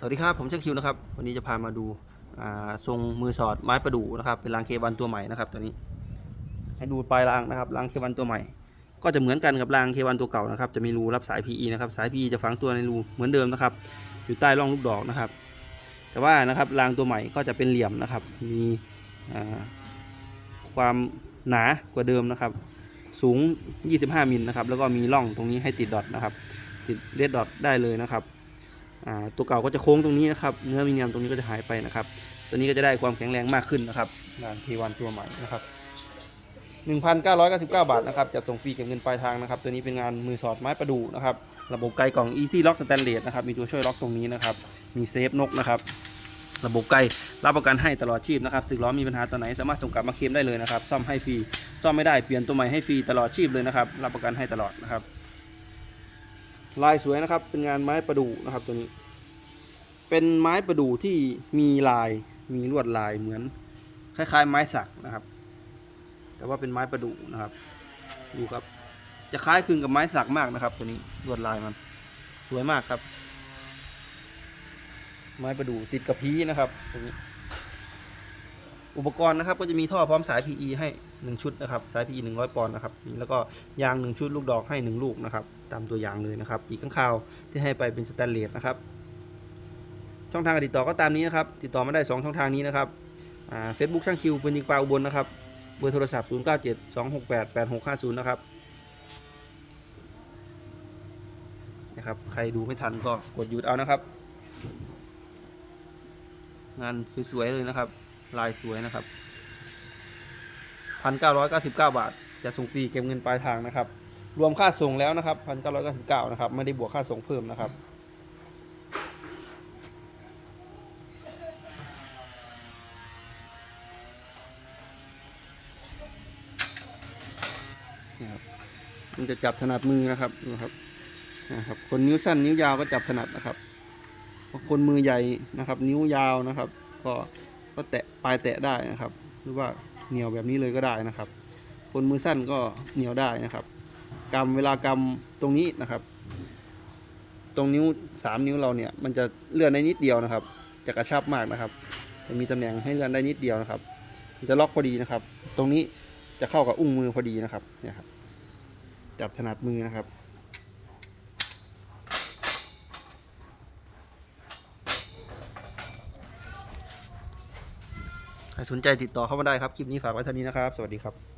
สวัสดีครับ ผมเช็คคิวนะครับ วันนี้จะพามาดูทรงมือสอดไม้ประดู่นะครับ เป็นรางเควันตัวใหม่นะครับตัวนี้ ให้ดูปลายรางนะครับรางเควันตัวใหม่ ก็จะเหมือนกันกับรางเควันตัวเก่านะครับ จะมีรูรับสาย PE นะครับ สาย PE จะฝังตัวในรูเหมือนเดิมนะครับ อยู่ใต้ร่องลูกดอกนะครับ แต่ว่านะครับรางตัวใหม่ก็จะเป็นเหลี่ยมนะครับ มีความหนากว่าเดิมนะครับ สูง 25มิลนะครับ แล้วก็มีร่องตรงนี้ให้ติดดอทนะครับ ติดเลดดอทได้เลยนะครับ ตัวเก่าก็จะโค้งตรงนี้นะครับ เนื้อมีเนียมตรงนี้ก็จะหายไปนะครับ ตัวนี้ก็จะได้ความแข็งแรงมากขึ้นนะครับ งานทีวันตัวใหม่นะครับ 1,999 บาทนะครับจะส่งฟรีเก็บเงินปลายทางนะครับ ตัวนี้เป็นงานมือสอดไม้ประดู่นะครับ ระบบไกลกล่อง Easy Lock Stainless นะครับ มีตัวช่วยล็อกตรงนี้นะครับ มีเซฟนกนะครับ ระบบไกลรับประกันให้ตลอดชีพนะครับสึกล้อมีปัญหาตัวไหนสามารถส่งกลับมาเคลมได้เลยนะครับ ซ่อมให้ฟรี ซ่อมไม่ได้เปลี่ยนตัวใหม่ให้ฟรีตลอดชีพเลยนะครับ รับประกันให้ตลอดนะครับ ลายสวยนะครับ เป็นงานไม้ประดู่นะครับตัวนี้ เป็นไม้ประดู่ที่มีลาย มีลวดลายเหมือนคล้ายๆ ไม้สักนะครับ แต่ว่าเป็นไม้ประดู่นะครับ ดูครับ จะคล้ายคลึงกับไม้สักมากนะครับ ตัวนี้ลวดลายมัน สวยมากครับ ไม้ประดู่ติดกับพีนะครับตัวนี้ อุปกรณ์นะครับ ก็จะมีท่อพร้อมสาย PE ให้1ชุดนะครับ สาย PE 100 ปอนด์นะครับ แล้วก็ยาง1ชุดลูกดอกให้1ลูกนะครับ ตามตัวอย่างเลยนะครับปีกข้างคาวที่ให้ไปเป็นสแตนเลสนะครับ ช่องทางการติดต่อก็ตามนี้นะครับ ติดต่อมาได้ 2 ช่องทางนี้นะครับเฟซบุ๊กช่างคิวเป็นยิงปลาอุบลนะครับเบอร์โทรศัพท์ 0 9 7 2 6 8 8 6 5 0 นะครับนะครับ ใครดูไม่ทันก็กดหยุดเอานะครับ งานสวยๆเลยนะครับ ลายสวยนะครับ 1,999 บาท จะส่งฟรีเก็บเงินปลายทางนะครับ รวมค่าส่งแล้วนะครับ1,999นะครับไม่ได้บวกค่าส่งเพิ่มนะครับนะครับ มันจะจับถนัดมือนะครับนะครับนะครับ คนนิ้วสั้นนิ้วยาวก็จับถนัดนะครับคนมือใหญ่นะครับ นิ้วยาวนะครับ ก็ก็แตะปลายแตะได้นะครับ หรือว่าเหนียวแบบนี้เลยก็ได้นะครับ คนมือสั้นก็เหนียวได้นะครับ กำเวลากำตรงนี้นะครับ ตรงนิ้วสามนิ้วเราเนี่ยมันจะเลื่อนได้นิดเดียวนะครับ จะกระชับมากนะครับจะมีตำแหน่งให้เลื่อนได้นิดเดียวนะครับ จะล็อกพอดีนะครับ ตรงนี้จะเข้ากับอุ้งมือพอดีนะครับเนี่ยครับจับถนัดมือนะครับใครสนใจติดต่อเข้ามาได้ครับ คลิปนี้ฝากไว้เท่านี้นะครับ สวัสดีครับ